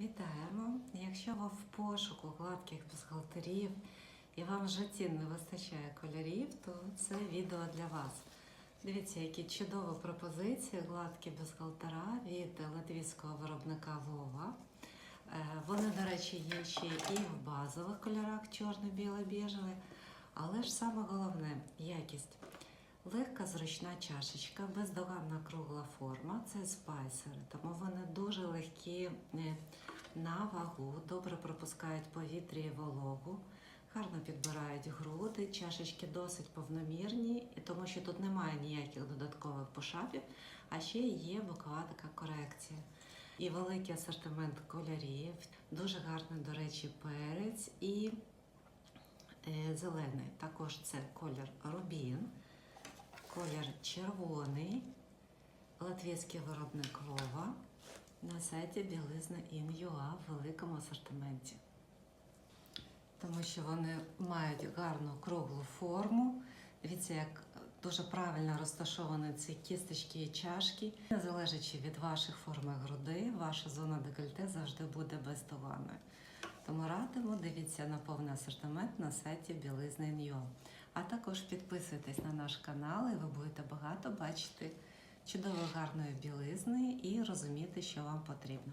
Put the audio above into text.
Вітаємо! Якщо ви в пошуку гладких бюстгальтерів і вам в житті не вистачає кольорів, то це відео для вас. Дивіться, які чудові пропозиції гладкі бюстгальтера від латвійського виробника Вова. Е, Вони, до речі, є ще і в базових кольорах чорний, білий, біжевий. Але ж саме головне якість. Легка зручна чашечка, бездоганна кругла форма це спайсери, тому вони дуже легкі е, на вагу, добре пропускають повітря і вологу, гарно підбирають груди, чашечки досить повномірні, тому що тут немає ніяких додаткових пошапів, а ще є бокова така корекція. І великий асортимент кольорів, дуже гарний, до речі, перець і е, зелений. Також це колір рубін. Колір червоний, латвійський виробник Вова на сайті білизна In.ua в великому асортименті. Тому що вони мають гарну круглу форму. Дивіться, як дуже правильно розташовані ці кісточки і чашки. Незалежачи від ваших форм і груди, ваша зона декольте завжди буде бездоганною. Тому радимо, дивіться на повний асортимент на сайті білизна In.ua. А також підписуйтесь на наш канал, і ви будете багато бачити чудової гарної білизни і розуміти, що вам потрібно.